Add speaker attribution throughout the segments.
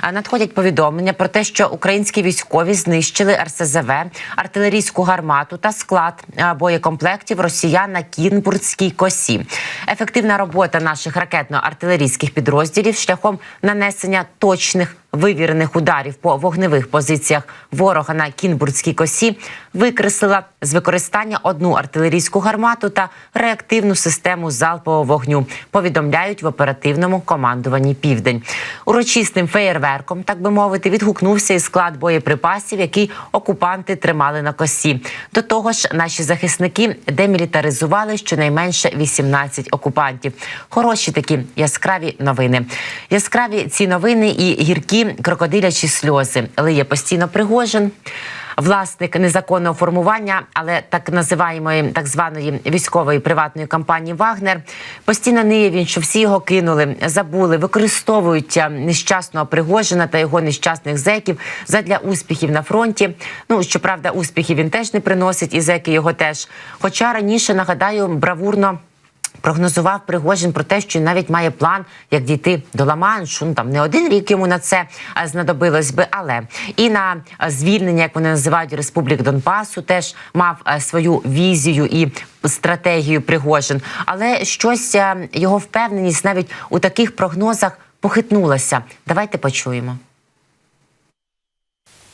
Speaker 1: А, Надходять повідомлення про те, що українські військові знищили РСЗВ, артилерійську гармату та склад боєкомплектів росіян на Кінбурзькій косі. Ефективна робота наших ракетно-артилерійських підрозділів шляхом нанесення точних вивірених ударів по вогневих позиціях ворога на Кінбурзькій косі викреслила з використання одну артилерійську гармату та реактивну систему залпового вогню. Повідомляють в оперативному командуванні Південь. Урочистим феєрверком, так би мовити, відгукнувся і склад боєприпасів, який окупанти тримали на косі. До того ж, наші захисники демілітаризували щонайменше 18 окупантів. Хороші такі яскраві новини. Яскраві ці новини і гіркі крокодилячі сльози. Лиє постійно Пригожин. Власник незаконного формування, але так називаємої так званої військової приватної компанії Вагнер постійно ниє він, що всі його кинули, забули, використовують нещасного Пригожина та його нещасних зеків задля успіхів на фронті. Ну щоправда, успіхів він теж не приносить, і зеки його теж. Хоча раніше нагадаю бравурно. Прогнозував Пригожин про те, що навіть має план, як дійти до Ла-Маншу. Ну там не один рік йому на це знадобилось би, але і на звільнення, як вони називають Республік Донбасу, теж мав свою візію і стратегію Пригожин. Але щось його впевненість навіть у таких прогнозах похитнулася. Давайте почуємо.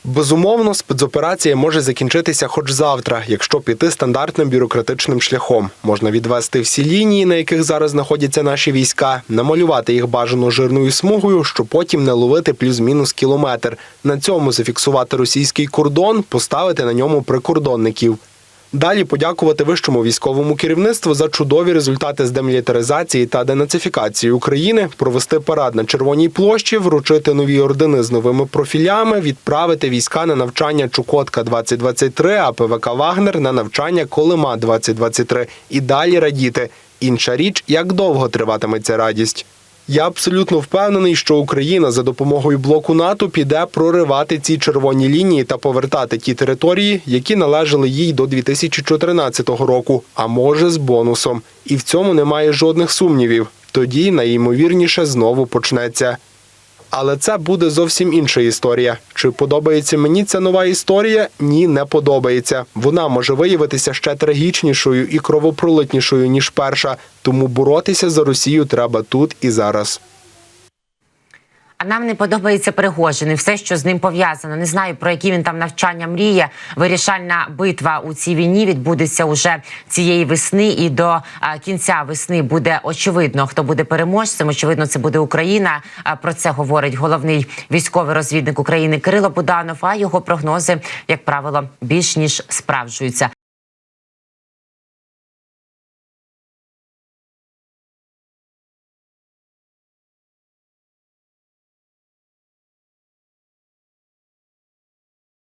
Speaker 2: Безумовно, спецоперація може закінчитися хоч завтра, якщо піти стандартним бюрократичним шляхом. Можна відвести всі лінії, на яких зараз знаходяться наші війська, намалювати їх бажано жирною смугою, щоб потім не ловити плюс-мінус кілометр. На цьому зафіксувати російський кордон, поставити на ньому прикордонників. Далі подякувати вищому військовому керівництву за чудові результати з демілітаризації та денацифікації України, провести парад на Червоній площі, вручити нові ордени з новими профілями, відправити війська на навчання Чукотка 2023, а ПВК Вагнер на навчання Колима 2023 і далі радіти. Інша річ, як довго триватиме ця радість. Я абсолютно впевнений, що Україна за допомогою блоку НАТО піде проривати ці червоні лінії та повертати ті території, які належали їй до 2014 року, а може з бонусом. І в цьому немає жодних сумнівів. Тоді найімовірніше знову почнеться. Але це буде зовсім інша історія. Чи подобається мені ця нова історія? Ні, не подобається. Вона може виявитися ще трагічнішою і кровопролитнішою ніж перша. Тому боротися за Росію треба тут і зараз.
Speaker 1: А нам не подобається Пригожин і все, що з ним пов'язано. Не знаю про які він там навчання мріє. Вирішальна битва у цій війні відбудеться уже цієї весни, і до кінця весни буде очевидно, хто буде переможцем. Очевидно, це буде Україна. Про це говорить головний військовий розвідник України Кирило Буданов. А його прогнози, як правило, більш ніж справджуються.